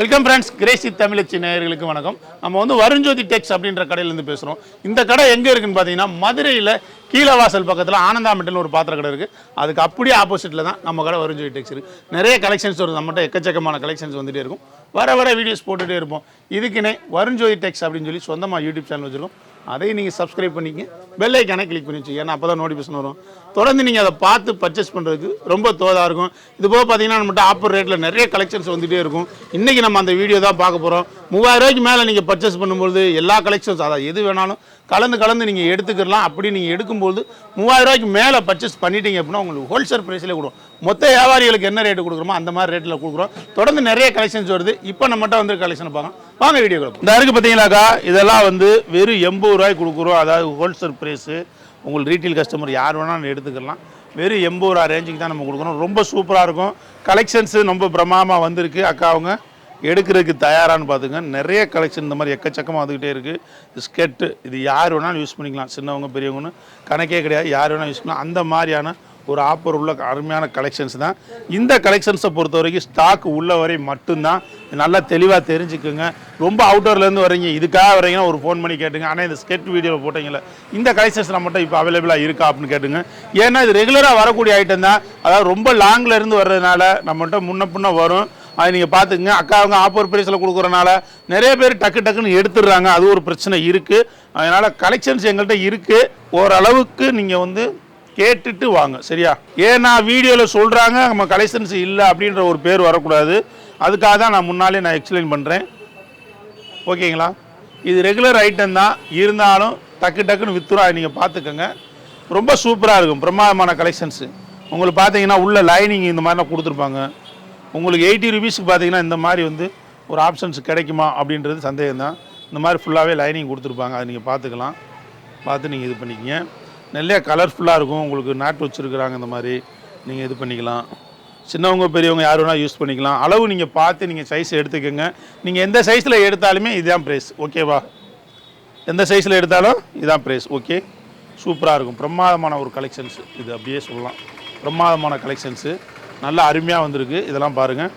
Welcome friends Crazy தமிழச்சி நேயர்களுக்கு வணக்கம். நம்ம வந்து வருண்ஜோதி டெக்ஸ் அப்படின்ற கடையிலேருந்து பேசுகிறோம் இந்த கடை எங்கே இருக்குன்னு பார்த்தீங்கன்னா மதுரையில் கீழவாசல் பக்கத்தில் ஆனந்தாமட்டில்னு ஒரு பாத்திர கடை இருக்குது அதுக்கு அப்படியே ஆப்போசிட்டில் தான் நம்ம கடை வருண்ஜோதி டெக்ஸ் இருக்குது நிறைய கலெக்ஷன்ஸ் வரும் நம்மகிட்ட எக்கச்சக்கமான கலெக்ஷன்ஸ் வந்துகிட்டே இருக்கும். வர வர வீடியோஸ் போட்டுகிட்டே இருப்போம். இதுக்குன்னே வருண்ஜோதி டெக்ஸ் அப்படின்னு சொல்லி சொந்தமாக யூடியூப் சேனல் வச்சுருக்கோம். அதையும் நீங்கள் சப்ஸ்கிரைப் பண்ணிக்கங்க. பெல் ஐக்கானே கிளிக் பண்ணி வச்சு ஏன்னா அப்போ தான் நோட்டிஃபிகேஷன் வரும். தொடர்ந்து நீங்கள் அதை பார்த்து பர்ச்சேஸ் பண்ணுறதுக்கு ரொம்ப தோதாக இருக்கும். இது போக பார்த்தீங்கன்னா நம்மகிட்ட ஆப்பர் ரேட்டில் நிறைய கலெக்ஷன்ஸ் வந்துகிட்டே இருக்கும். இன்றைக்கி நம்ம அந்த வீடியோ தான் பார்க்க போகிறோம் மூவாயிரம் மேலே நீங்கள் பர்ச்சேஸ் பண்ணும்போது எல்லா கலெக்ஷன்ஸ் அதாவது எது வேணாலும் கலந்து கலந்து நீங்கள் எடுத்துக்கலாம். அப்படி நீங்கள் எடுக்கும்போது மூவாயிரம் ரூபாய்க்கு மேலே பர்ச்சேஸ் பண்ணிட்டீங்க அப்படின்னா உங்களுக்கு ஹோல்சேல் ப்ரைஸ்லேயே கொடுக்கும். மொத்த வியாபாரிகளுக்கு என்ன ரேட்டு கொடுக்குறோமோ அந்த மாதிரி ரேட்டில் கொடுக்குறோம். தொடர்ந்து நிறைய கலெக்ஷன்ஸ் வருது. இப்போ நம்மகிட்ட வந்து கலெக்ஷன் பார்க்கலாம். வாங்க வீடியோ இந்த இருக்கு பார்த்தீங்களாக்கா இதெல்லாம் வந்து வெறும் எண்பது ரூபாய்க்கு கொடுக்குறோம். அதாவது ஹோல்சேல் ப்ரைஸு உங்களுக்கு ரீட்டைல் கஸ்டமர் யார் வேணாலும் எடுத்துக்கலாம். வெறும் எண்பது ரூபா ரேஞ்சுக்கு தான் நம்ம கொடுக்குறோம் ரொம்ப சூப்பராக இருக்கும். கலெக்ஷன்ஸு ரொம்ப பிரமாமாக வந்திருக்கு. அக்கா அவங்க எடுக்கிறதுக்கு தயாரான்னு பார்த்துங்க நிறைய கலெக்ஷன் இந்த மாதிரி எக்கச்சக்கமாக வந்துக்கிட்டே இருக்குது ஸ்கெட்டு இது யார் வேணாலும் யூஸ் பண்ணிக்கலாம். சின்னவங்க பெரியவங்கன்னு. கணக்கே கிடையாது. யார் வேணாலும் யூஸ் பண்ணலாம். அந்த மாதிரியான ஒரு ஆஃபர் உள்ள அருமையான கலெக்ஷன்ஸ் தான். இந்த கலெக்ஷன்ஸை பொறுத்த வரைக்கும் ஸ்டாக் உள்ள வரை மட்டும்தான். நல்லா தெளிவாக தெரிஞ்சுக்குங்க. ரொம்ப அவுட்டர்லேருந்து வரீங்க இதுக்காக வரீங்கன்னா ஒரு ஃபோன் பண்ணி கேட்டுங்க. ஆனால் இந்த ஸ்கெட் வீடியோவில் போட்டீங்களே இந்த கலெக்ஷன்ஸ் நம்மகிட்ட இப்போ அவைலபிளாக இருக்கா அப்படின்னு கேட்டுங்க. ஏன்னா இது ரெகுலராக வரக்கூடிய ஐட்டம் தான். அதாவது ரொம்ப லாங்கில் இருந்து வர்றதுனால நம்மகிட்ட முன்ன பின்ன வரும். அது நீங்கள் பார்த்துக்குங்க. அக்கா அவங்க ஆஃபர் ப்ரைஸில் கொடுக்குறனால நிறைய பேர் டக்கு டக்குன்னு எடுத்துடுறாங்க. அது ஒரு பிரச்சனை இருக்குது அதனால் கலெக்ஷன்ஸ் எங்கள்கிட்ட இருக்குது ஓரளவுக்கு நீங்கள் வந்து கேட்டுட்டு வாங்க சரியா? ஏன்னா வீடியோவில் சொல்கிறாங்க நம்ம கலெக்ஷன்ஸ் இல்லை அப்படின்ற ஒரு பேர் வரக்கூடாது. அதுக்காக தான் நான் முன்னாலே நான் எக்ஸ்பிளைன் பண்ணுறேன் ஓகேங்களா? இது ரெகுலர் ஐட்டம் தான். இருந்தாலும் டக்கு டக்குன்னு வித்துரா நீங்கள் பார்த்துக்கோங்க. ரொம்ப சூப்பராக இருக்கும். பிரமாதமான கலெக்ஷன்ஸு உங்களுக்கு பார்த்தீங்கன்னா உள்ள லைனிங் இந்த மாதிரிலாம் கொடுத்துருப்பாங்க. உங்களுக்கு எயிட்டி ருபீஸ்க்கு பார்த்தீங்கன்னா இந்த மாதிரி வந்து ஒரு ஆப்ஷன்ஸ் கிடைக்குமா அப்படின்றது சந்தேகம் தான் இந்த மாதிரி ஃபுல்லாகவே லைனிங் கொடுத்துருப்பாங்க. அதை நீங்கள் பார்த்துக்கலாம். பார்த்து நீங்கள் இது பண்ணிக்கங்க. நிறைய கலர்ஃபுல்லாக இருக்கும். உங்களுக்கு நாட்டு வச்சுருக்குறாங்க இந்த மாதிரி. நீங்கள் இது பண்ணிக்கலாம். சின்னவங்க பெரியவங்க யார் வேணால் யூஸ் பண்ணிக்கலாம். அளவு நீங்கள் பார்த்து நீங்கள் சைஸ் எடுத்துக்கோங்க. நீங்கள் எந்த சைஸில் எடுத்தாலுமே இதுதான் ப்ரைஸ் ஓகேவா எந்த சைஸில் எடுத்தாலும் இதுதான் ப்ரைஸ் ஓகே சூப்பராக இருக்கும். பிரமாதமான ஒரு கலெக்ஷன்ஸ் இது அப்படியே சொல்லலாம். பிரமாதமான கலெக்ஷன்ஸு நல்லா அருமையாக வந்திருக்கு. இதெல்லாம் பாருங்கள்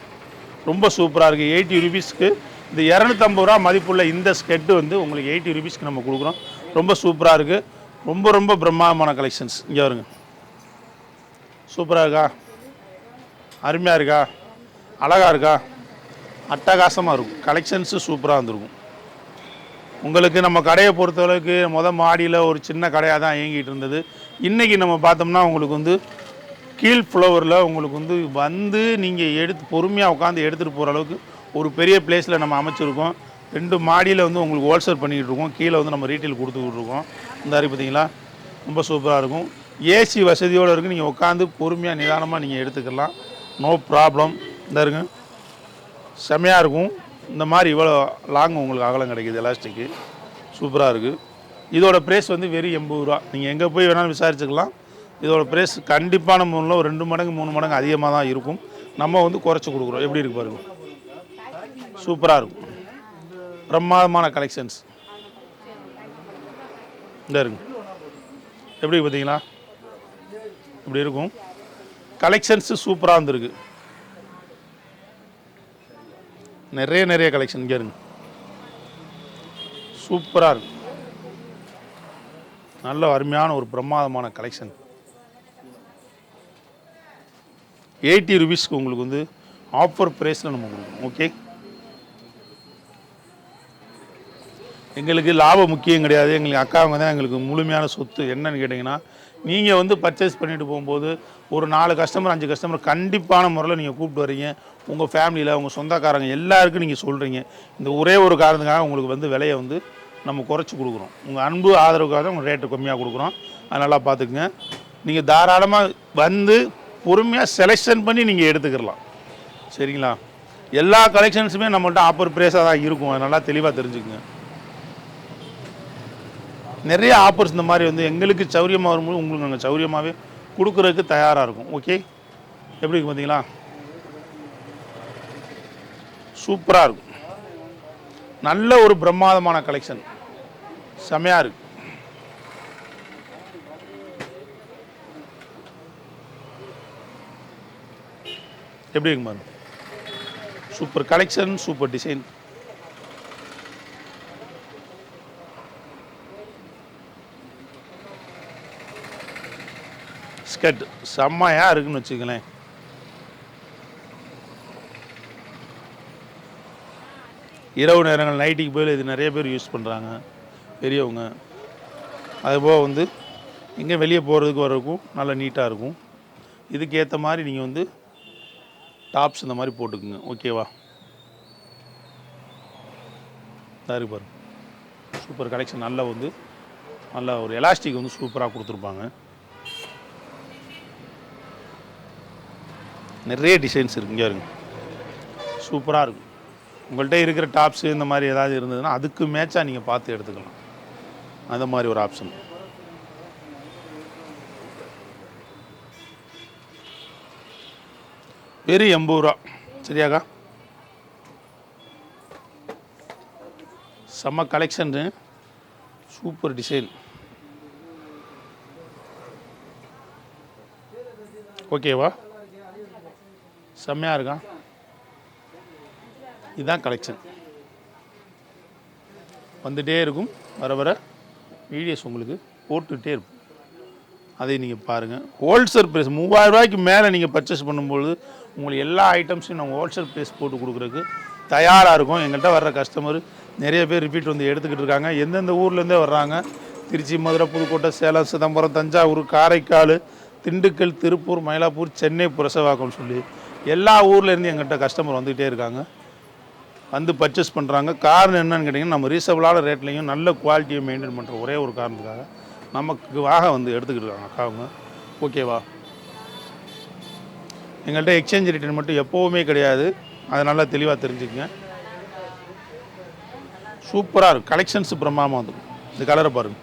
ரொம்ப சூப்பராக இருக்குது எயிட்டி ருபீஸ்க்கு இந்த இரநூத்தம்பது ரூபா மதிப்புள்ள இந்த ஸ்கெட்டு வந்து உங்களுக்கு எயிட்டி ருபீஸ்க்கு நம்ம கொடுக்குறோம். ரொம்ப சூப்பராக இருக்குது ரொம்ப ரொம்ப பிரம்மாண்டமான கலெக்ஷன்ஸ் இங்கே வருங்க. சூப்பராக இருக்கா? அருமையாக இருக்கா? அழகாக இருக்கா? அட்டகாசமாக இருக்கும். கலெக்ஷன்ஸு சூப்பராக இருந்திருக்கும் உங்களுக்கு நம்ம கடையை பொறுத்தளவுக்கு முத மாடியில் ஒரு சின்ன கடையாக தான் இயங்கிட்டு இருந்தது. இன்றைக்கி நம்ம பார்த்தோம்னா உங்களுக்கு வந்து கீழ் ஃப்ளோவரில் உங்களுக்கு வந்து வந்து நீங்கள் எடுத்து பொறுமையாக உட்காந்து எடுத்துகிட்டு போகிற அளவுக்கு ஒரு பெரிய பிளேஸில் நம்ம அமைச்சிருக்கோம். ரெண்டு மாடியில் வந்து உங்களுக்கு ஹோல்சேல் பண்ணிக்கிட்டு இருக்கோம். கீழே வந்து நம்ம ரீட்டைல் கொடுத்துக்கிட்டு இருக்கோம். இந்த மாதிரி பார்த்தீங்களா? ரொம்ப சூப்பராக இருக்கும். ஏசி வசதியோடு இருக்குது நீங்கள் உட்காந்து பொறுமையாக நிதானமாக நீங்கள் எடுத்துக்கலாம். நோ ப்ராப்ளம் இந்த இருங்க. செமையாக இருக்கும். இந்த மாதிரி இவ்வளோ லாங் உங்களுக்கு அகலம் கிடைக்குது எலாஸ்டிக்கு சூப்பராக இருக்குது இதோட ப்ரைஸ் வந்து வெறும் எண்பது ரூபா. நீங்கள் எங்கே போய் வேணாலும் விசாரிச்சுக்கலாம். இதோட ப்ரைஸ் கண்டிப்பான முறையில் ஒரு ரெண்டு மடங்கு மூணு மடங்கு அதிகமாக தான் இருக்கும். நம்ம வந்து குறைச்சி கொடுக்குறோம். எப்படி இருக்கு பாருங்க. சூப்பராக இருக்கும். பிரமாதமான கலெக்ஷன்ஸ் இந்த இருங்க. எப்படி பார்த்தீங்களா? இப்படி இருக்கும்? கலெக்ஷன்ஸு சூப்பராக இருந்திருக்கு. நிறைய நிறைய கலெக்ஷன் இங்கே இருங்க. சூப்பராக இருக்கு. நல்ல அருமையான ஒரு பிரமாதமான கலெக்ஷன் எயிட்டி ருபீஸ்க்கு உங்களுக்கு வந்து ஆஃபர் ப்ரைஸில் நம்ம கொடுக்கணும். ஓகே எங்களுக்கு லாபம் முக்கியம் கிடையாது. எங்களுக்கு அக்காவங்க தான் எங்களுக்கு முழுமையான சொத்து. என்னன்னு கேட்டிங்கன்னா நீங்கள் வந்து பர்ச்சேஸ் பண்ணிட்டு போகும்போது ஒரு நாலு கஸ்டமர் அஞ்சு கஸ்டமர் கண்டிப்பான முறையில் நீங்கள் கூப்பிட்டு வரீங்க. உங்கள் ஃபேமிலியில் உங்கள் சொந்தக்காரங்க எல்லாருக்கும் நீங்கள் சொல்கிறீங்க இந்த ஒரே ஒரு காரணத்துக்காக உங்களுக்கு வந்து விலையை வந்து நம்ம குறைச்சி கொடுக்குறோம். உங்கள் அன்பு ஆதரவுக்காக தான் உங்கள் ரேட்டு கம்மியாக கொடுக்குறோம். அது நல்லா பார்த்துக்குங்க நீங்கள் தாராளமாக வந்து பொறுமையாக செலெக்ஷன் பண்ணி நீங்கள் எடுத்துக்கிடலாம் சரிங்களா? எல்லா கலெக்ஷன்ஸுமே நம்மள்ட்ட ஆஃபர் ப்ரைஸாக தான் இருக்கும். அது நல்லா தெளிவாக தெரிஞ்சுக்குங்க. நிறைய ஆஃபர்ஸ் இந்த மாதிரி வந்து எங்களுக்கு சௌரியமாக வரும்போது உங்களுக்கு நாங்கள் சௌரியமாகவே கொடுக்குறதுக்கு தயாராக இருக்கும். ஓகே எப்படி இருக்கு பார்த்தீங்களா சூப்பராக இருக்கும். நல்ல ஒரு பிரம்மாதமான கலெக்ஷன் செமையாக இருக்கு. எப்படி இருக்கு பாருங்க. Super collection super design skirt செம்மையாக இருக்குன்னு வச்சுக்கலேன். இரவு நேரங்கள் நைட்டுக்கு போய் இது நிறைய பேர் யூஸ் பண்ணுறாங்க பெரியவங்க. அதுபோக வந்து எங்கே வெளியே போகிறதுக்கு வர்றதுக்கும் நல்லா நீட்டாக இருக்கும். இதுக்கு ஏற்ற மாதிரி நீங்கள் வந்து டாப்ஸ் இந்த மாதிரி போட்டுக்குங்க. ஓகேவா இதா இருக்கு பாருங்க. Super collection. நல்லா வந்து நல்லா ஒரு எலாஸ்டிக் வந்து சூப்பராக கொடுத்துருப்பாங்க. நிறைய டிசைன்ஸ் இருக்குங்க இருங்க சூப்பராக இருக்கும் உங்கள்கிட்ட இருக்கிற டாப்ஸு இந்த மாதிரி ஏதாவது இருந்ததுன்னா அதுக்கு மேட்சாக நீங்கள் பார்த்து எடுத்துக்கலாம். அந்த மாதிரி ஒரு ஆப்ஷன் வெறும் எண்பது ரூபா. சரியாக்கா? செம்ம கலெக்ஷனு சூப்பர் டிசைன் ஓகேவா செம்மையாக இருக்கும் இதுதான் கலெக்ஷன் வந்துகிட்டே இருக்கும். வர வர வீடியோஸ் உங்களுக்கு போட்டுக்கிட்டே இருக்கும். அதை நீங்கள் பாருங்கள் ஹோல்சேல் ப்ரைஸ் மூவாயிரம் ரூபாய்க்கு மேலே நீங்கள் பர்ச்சேஸ் பண்ணும்பொழுது உங்களுக்கு எல்லா ஐட்டம்ஸையும் நாங்கள் ஹோல்சேல் ப்ரைஸ் போட்டு கொடுக்குறதுக்கு தயாராக இருக்கும். எங்கள்கிட்ட வர்ற கஸ்டமர் நிறைய பேர் ரிப்பீட் வந்து எடுத்துக்கிட்டு இருக்காங்க. எந்தெந்த ஊர்லேருந்தே வர்றாங்க. திருச்சி மதுரை புதுக்கோட்டை சேலம் சிதம்பரம் தஞ்சாவூர் காரைக்கால் திண்டுக்கல் திருப்பூர் மயிலாப்பூர் சென்னை புரசவாக்கம்னு சொல்லி எல்லா ஊர்லேருந்து எங்கள்கிட்ட கஸ்டமர் வந்துக்கிட்டே இருக்காங்க. வந்து பர்ச்சேஸ் பண்ணுறாங்க காரணம் என்னன்னு கேட்டிங்கன்னா நம்ம ரீசனபிளான ரேட்லையும் நல்ல குவாலிட்டியை மெயின்டைன் பண்ணுற ஒரே ஒரு காரணத்துக்காக நமக்கு வாக வந்து எடுத்துக்கிட்டு இருக்காங்க அக்காவுங்க ஓகேவா எங்கள்கிட்ட எக்ஸ்சேஞ்ச் ரிட்டர்ன் மட்டும் எப்போவுமே கிடையாது. அதை நல்லா தெளிவாக தெரிஞ்சுக்கங்க. சூப்பராக இருக்கும். கலெக்ஷன்ஸ் பிரமாதமாக வந்துடும் இந்த கலரை பாருங்க.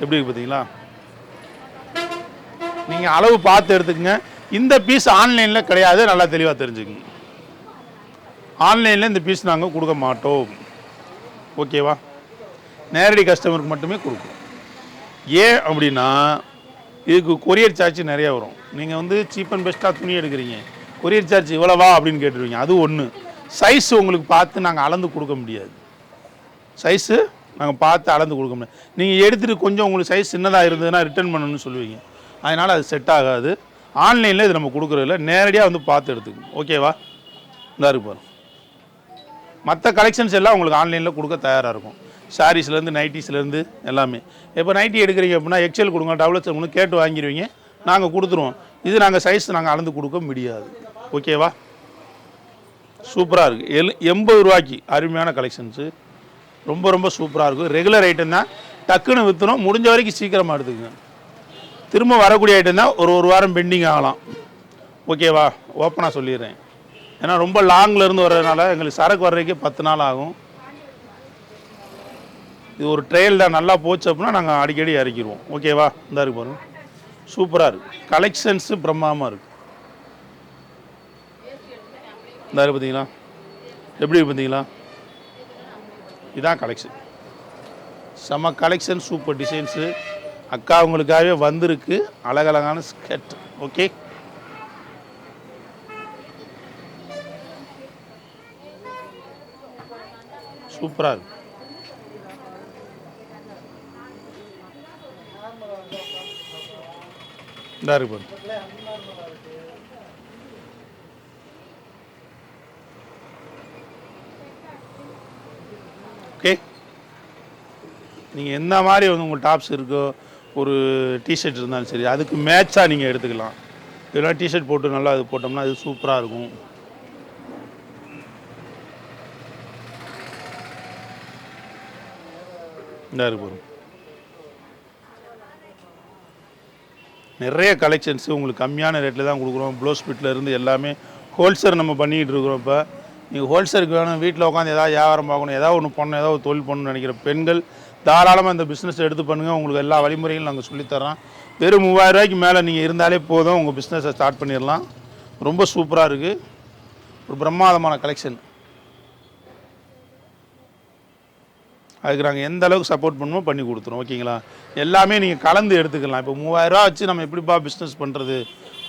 எப்படி இருக்கு பார்த்தீங்களா நீங்கள் அளவு பார்த்து எடுத்துக்கங்க. இந்த பீஸ் ஆன்லைனில் கிடையாது. நல்லா தெளிவாக தெரிஞ்சுக்கங்க ஆன்லைனில் இந்த பீஸ் நாங்கள் கொடுக்க மாட்டோம். ஓகேவா நேரடி கஸ்டமருக்கு மட்டுமே கொடுக்கும் ஏன் அப்படின்னா இதுக்கு கொரியர் சார்ஜ் நிறையா வரும். நீங்கள் வந்து சீப் அண்ட் பெஸ்ட்டாக துணி எடுக்கிறீங்க. கொரியர் சார்ஜ் இவ்வளவா அப்படின்னு கேட்டுருவீங்க. அது ஒன்று சைஸ் உங்களுக்கு பார்த்து நாங்கள் அளந்து கொடுக்க முடியாது. சைஸு நாங்கள் பார்த்து அளந்து கொடுக்க முடியாது. நீங்கள் எடுத்துகிட்டு கொஞ்சம் உங்களுக்கு சைஸ் சின்னதாக இருந்ததுன்னா ரிட்டர்ன் பண்ணணும்னு சொல்லுவீங்க. அதனால் அது செட் ஆகாது. ஆன்லைனில் இது நம்ம கொடுக்குறதில்ல நேரடியாக வந்து பார்த்து எடுத்துக்கணும். ஓகேவா இந்த இருக்கு பாருங்க. மற்ற கலெக்ஷன்ஸ் எல்லாம் உங்களுக்கு ஆன்லைனில் கொடுக்க தயாராக இருக்கும். சாரீஸ்லேருந்து நைட்டிஸ்லேருந்து எல்லாமே. இப்போ நைட்டி எடுக்கிறீங்க அப்படின்னா எக்ஸல் கொடுங்க டபுள் எக்ஸல் கொடுங்க கேட்டு வாங்கிடுவீங்க. நாங்கள் கொடுத்துருவோம். இது நாங்கள் சைஸ் நாங்கள் அளந்து கொடுக்க முடியாது. ஓகேவா சூப்பராக இருக்குது எல் எண்பது ரூபாய்க்கு அருமையான கலெக்ஷன்ஸு ரொம்ப ரொம்ப சூப்பராக இருக்கும் ரெகுலர் ஐட்டம் தான். டக்குன்னு விற்றுரும் முடிஞ்ச வரைக்கும் சீக்கிரமாக எடுத்துக்கங்க. திரும்ப வரக்கூடிய ஐட்டம் தான் ஒரு ஒரு வாரம் பெண்டிங் ஆகலாம். ஓகேவா ஓப்பனாக சொல்லிடுறேன். ஏன்னா ரொம்ப லாங்கில் இருந்து வர்றதுனால எங்களுக்கு சரக்கு வர்றதுக்கே பத்து நாள் ஆகும். இது ஒரு ட்ரையல் தான். நல்லா போச்சு அப்படின்னா நாங்கள் அடிக்கடி இறக்கிடுவோம். ஓகேவா இந்த இருக்கு பாருங்க. சூப்பராக இருக்குது கலெக்ஷன்ஸு பிரம்மாண்டமாக இருக்குது இந்த இருக்கு பார்த்தீங்களா எப்படி பார்த்தீங்களா இதான் கலெக்ஷன் செம்ம கலெக்ஷன் சூப்பர் டிசைன்ஸு அக்கா உங்களுக்காகவே வந்திருக்கு. அழகழகான ஸ்கெட் ஓகே சூப்பராக இருக்கு. இந்த இருக்கு ஓகே நீங்கள் எந்த மாதிரி வந்து உங்கள் டாப்ஸ் இருக்கோ ஒரு டிஷர்ட் இருந்தாலும் சரி அதுக்கு மேட்சாக நீங்கள் எடுத்துக்கலாம். இதெல்லாம் டிஷர்ட் போட்டு நல்லா அது போட்டோம்னா அது சூப்பராக இருக்கும். இந்த இருக்கு நிறைய கலெக்ஷன்ஸ் உங்களுக்கு கம்மியான ரேட்டில் தான் கொடுக்குறோம். ப்ளவுஸ் பிட்டில் இருந்து எல்லாமே ஹோல்சேல் நம்ம பண்ணிக்கிட்டு இருக்கிறோம் இப்போ. நீங்கள் ஹோல்சேலுக்கு வேணும் வீட்டில் உட்காந்து ஏதாவது வியாபாரம் பார்க்கணும் ஏதாவது ஒன்று பண்ணணும் ஏதாவது ஒரு தொழில் பண்ணணும்னு நினைக்கிற பெண்கள் தாராளமாக இந்த பிஸ்னஸ் எடுத்து பண்ணுங்கள் உங்களுக்கு எல்லா வழிமுறைகளும் நாங்கள் சொல்லித்தரோம் வெறும் மூவாயிரம் ரூபாய்க்கு மேலே நீங்கள் இருந்தாலே போதும். உங்கள் பிஸ்னஸை ஸ்டார்ட் பண்ணிடலாம். ரொம்ப சூப்பராக இருக்குது ஒரு பிரம்மாதமான கலெக்ஷன் அதுக்கு நாங்கள் எந்த அளவுக்கு சப்போர்ட் பண்ணுமோ பண்ணி கொடுத்துருவோம். ஓகேங்களா எல்லாமே நீங்கள் கலந்து எடுத்துக்கலாம். இப்போ மூவாயிரரூவா வச்சு நம்ம எப்படிப்பா பிஸ்னஸ் பண்ணுறது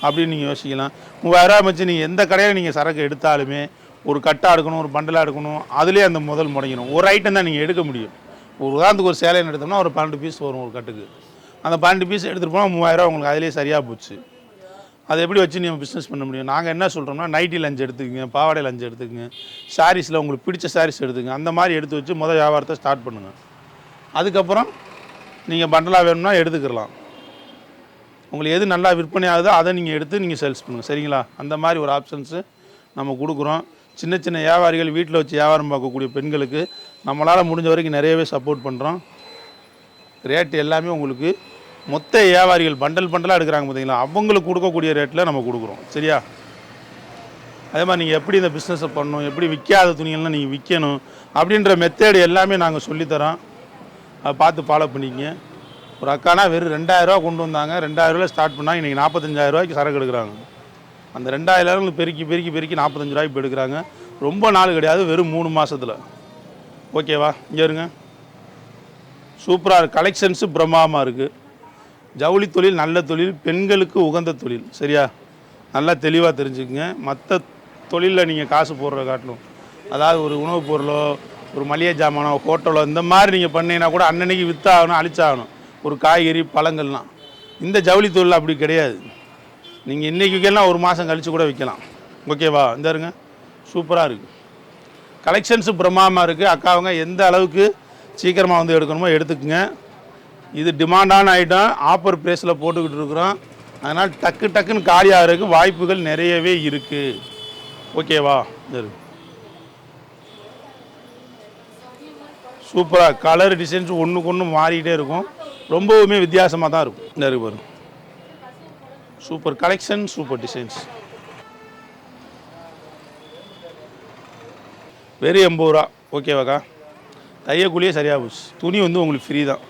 அப்படின்னு நீங்கள் யோசிக்கலாம். மூவாயிரரூவா வச்சு நீங்கள் எந்த கடையில் நீங்கள் சரக்கு எடுத்தாலுமே ஒரு கட்டாக எடுக்கணும் ஒரு பண்டலாக எடுக்கணும் அதுலேயே அந்த முதல் முடங்கிடும் ஒரு ஐட்டம் தான் நீங்கள் எடுக்க முடியும். ஒரு உதாரணத்துக்கு ஒரு சேலைன்னு எடுத்தோம்னா ஒரு பன்னெண்டு பீஸ் வரும் ஒரு கட்டுக்கு. அந்த பன்னெண்டு பீஸ் எடுத்துகிட்டு போனால் மூவாயிரரூவா உங்களுக்கு அதிலே சரியாக போச்சு. அதை எப்படி வச்சு நீங்கள் பிஸ்னஸ் பண்ண முடியும்? நாங்கள் என்ன சொல்கிறோம்னா நைட்டி லஞ்ச் எடுத்துக்கங்க பாவாடை லஞ்ச் எடுத்துக்கங்க சாரீஸில் உங்களுக்கு பிடிச்ச சாரீஸ் எடுத்துக்கங்க. அந்த மாதிரி எடுத்து வச்சு முதல் வியாபாரத்தை ஸ்டார்ட் பண்ணுங்கள் அதுக்கப்புறம் நீங்கள் பண்டலாக வேணும்னா எடுத்துக்கலாம். உங்களுக்கு எது நல்லா விற்பனை ஆகுதோ அதை நீங்கள் எடுத்து நீங்கள் சேல்ஸ் பண்ணுங்கள் சரிங்களா? அந்த மாதிரி ஒரு ஆப்ஷன்ஸு நம்ம கொடுக்குறோம். சின்ன சின்ன வியாபாரிகள் வீட்டில் வச்சு வியாபாரம் பார்க்கக்கூடிய பெண்களுக்கு நம்மளால் முடிஞ்ச வரைக்கும் நிறையவே சப்போர்ட் பண்ணுறோம் ரேட் எல்லாமே உங்களுக்கு மொத்த வியாபாரிகள் பண்டல் பண்டலாக எடுக்கிறாங்க பார்த்தீங்களா அவங்களுக்கு கொடுக்கக்கூடிய ரேட்டில் நம்ம கொடுக்குறோம். சரியா? அதே மாதிரி நீங்கள் எப்படி இந்த பிஸ்னஸை பண்ணணும் எப்படி விற்காத துணிகள்லாம் நீங்கள் விற்கணும் அப்படின்ற மெத்தேடு எல்லாமே நாங்கள் சொல்லித்தரோம். அதை பார்த்து ஃபாலோ பண்ணிக்கங்க. ஒரு அக்கானா வெறும் ரெண்டாயிரரூவா கொண்டு வந்தாங்க. ரெண்டாயிரரூவா ஸ்டார்ட் பண்ணாங்க. இன்றைக்கி நாற்பத்தஞ்சாயிரம் ரூபாய்க்கு சரக்கு எடுக்கிறாங்க. அந்த ரெண்டாயிரம் பெருக்கி பெருக்கி பெருக்கி நாற்பத்தஞ்சு ரூபாய்க்கு எடுக்கிறாங்க. ரொம்ப நாள் கிடையாது. வெறும் மூணு மாதத்தில் ஓகேவா? இங்கே இருங்க. சூப்பராக இருக்குது கலெக்ஷன்ஸு பிரம்மாண்டமாக இருக்குது ஜவுளி தொழில் நல்ல தொழில் பெண்களுக்கு உகந்த தொழில். சரியா? நல்லா தெளிவாக தெரிஞ்சுக்குங்க. மற்ற தொழிலில் நீங்கள் காசு போடுற காட்டணும். அதாவது ஒரு உணவுப் பொருளோ ஒரு மளிகை ஜாமானோ ஹோட்டலோ இந்த மாதிரி நீங்கள் பண்ணீங்கன்னா கூட அன்னன்னைக்கு வித்தாகணும் அழிச்சாகணும். ஒரு காய்கறி பழங்கள்லாம். இந்த ஜவுளி தொழில் அப்படி கிடையாது. நீங்கள் இன்றைக்கி விற்கலாம் ஒரு மாதம் கழித்து கூட விற்கலாம். ஓகேவா? இந்த இருங்க. சூப்பராக இருக்குது கலெக்ஷன்ஸு பிரம்மாண்டமாக இருக்குது அக்காவங்க எந்த அளவுக்கு சீக்கிரமாக வந்து எடுக்கணுமோ எடுத்துக்கங்க. இது டிமாண்டான ஐட்டம் ஆஃபர் ப்ரைஸில் போட்டுக்கிட்டு இருக்கிறோம். அதனால் டக்கு டக்குன்னு காலியாகிறதுக்கு வாய்ப்புகள் நிறையவே இருக்குது ஓகேவா? சரி. சூப்பராக கலர் டிசைன்ஸ் ஒன்றுக்கு ஒன்று மாறிக்கிட்டே இருக்கும். ரொம்பவுமே வித்தியாசமாக தான் இருக்கும். நிறைய பாருங்க. சூப்பர் கலெக்ஷன் சூப்பர் டிசைன்ஸ் வெறும் எண்பது ரூபா. ஓகேவாக்கா தையக்கூலியே சரியாக போச்சு. துணி வந்து உங்களுக்கு ஃப்ரீ தான்.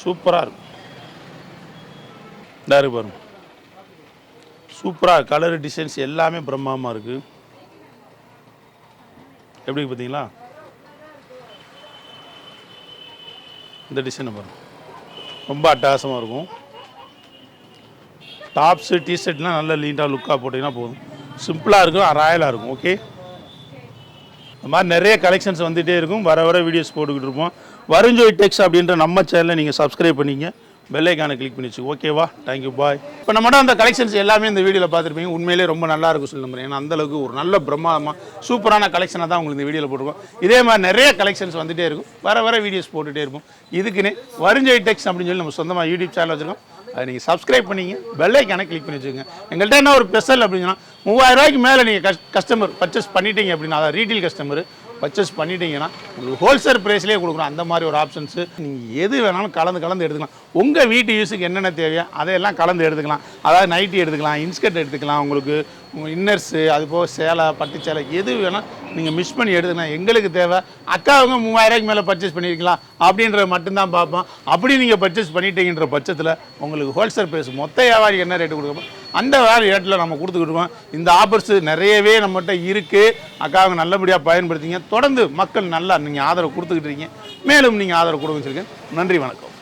சூப்பராக இருக்கும். இந்த இருக்கு பாருங்க. சூப்பராக கலரு டிசைன்ஸ் எல்லாமே பிரம்மாண்டமாக இருக்குது எப்படி பார்த்தீங்களா இந்த டிசைனை பாருங்க. ரொம்ப அட்டகாசமாக இருக்கும். டாப்ஸு டிஷர்ட்லாம் நல்ல லீண்டாக லுக்காக போட்டிங்கன்னா போதும். சிம்பிளாக இருக்கும் ராயலாக இருக்கும் ஓகே இந்த மாதிரி நிறைய கலெக்ஷன்ஸ் வந்துகிட்டே இருக்கும். வர வர வீடியோஸ் போட்டுக்கிட்டு இருப்போம். வருஞ்சோய் டெக்ஸ் அப்படின்ற நம்ம சேனலை நீங்கள் சப்ஸ்கிரைப் பண்ணிங்க. பெல்லைக்கானை கிளிக் பண்ணிச்சு ஓகேவா தேங்க்யூ பாய் இப்போ நம்ம அந்த கலெக்ஷன்ஸ் எல்லாமே இந்த வீடியோவில் பார்த்துருப்பீங்க. உண்மையிலே ரொம்ப நல்லா இருக்கும் சொல்லி நம்புறேன். ஏன்னா அந்தளவுக்கு ஒரு நல்ல பிரம்மாதமாக சூப்பரான கலெக்ஷனாக தான் உங்களுக்கு இந்த வீடியோவில் போட்டிருக்கோம். இதே மாதிரி நிறைய கலெக்ஷன்ஸ் வந்துகிட்டே இருக்கும். வர வர வீடியோஸ் போட்டுகிட்டே இருப்போம். இதுக்குன்னு வருஞ்சோய் டெக்ஸ் அப்படின்னு சொல்லி நம்ம சொந்தமாக யூடியூப் சேனல் வச்சுருக்கோம். அதை நீங்கள் சப்ஸ்கிரைப் பண்ணிங்க பெல்லைக்கான கிளிக் பண்ணி வச்சுக்கோங்க. எங்கள்கிட்ட என்ன ஒரு ஸ்பெஷல் அப்படின்னா சொன்னால் மூவாயிரம் ரூபாய்க்கு மேலே நீங்கள் கஸ்டமர் பர்ச்சேஸ் பண்ணிட்டீங்க அப்படின்னா அதாவது ரீட்டைல் கஸ்டமர் பர்ச்சேஸ் பண்ணிட்டீங்கன்னா உங்களுக்கு ஹோல்சேல் ப்ரைஸ்லேயே கொடுக்குறோம் அந்த மாதிரி ஒரு ஆப்ஷன்ஸு நீங்கள் எது வேணாலும் கலந்து கலந்து எடுத்துக்கலாம். உங்கள் வீட்டு யூஸுக்கு என்னென்ன தேவையோ அதையெல்லாம் கலந்து எடுத்துக்கலாம். அதாவது நைட்டி எடுத்துக்கலாம் இன்ஸ்கர்ட் எடுத்துக்கலாம் உங்களுக்கு. இன்னர்ஸு அது போக சேலை பட்டு சேலை எது வேணால் நீங்கள் மிஸ் பண்ணி எடுத்துக்கலாம். எங்களுக்கு தேவை. அக்காவங்க மூவாயிரூவாய்க்கு மேலே பர்ச்சேஸ் பண்ணியிருக்கலாம் அப்படின்றத மட்டும்தான் பார்ப்போம். அப்படி நீங்கள் பர்ச்சேஸ் பண்ணிட்டீங்கன்ற பட்சத்தில் உங்களுக்கு ஹோல்சேல் ப்ரைஸ் மொத்த வியாபாரிக்கு என்ன ரேட்டு கொடுக்கணும் அந்த வேறு ரேட்டில் நம்ம கொடுத்துக்கிட்டு இருக்கோம். இந்த ஆஃபர்ஸ் நிறையவே நம்மகிட்ட இருக்குது அக்காவுங்க நல்லபடியாக பயன்படுத்திங்க. தொடர்ந்து மக்கள் நல்லா நீங்கள் ஆதரவு கொடுத்துக்கிட்டு இருக்கீங்க. மேலும் நீங்கள் ஆதரவு கொடுங்க சொல்லியிருக்கேன் நன்றி வணக்கம்.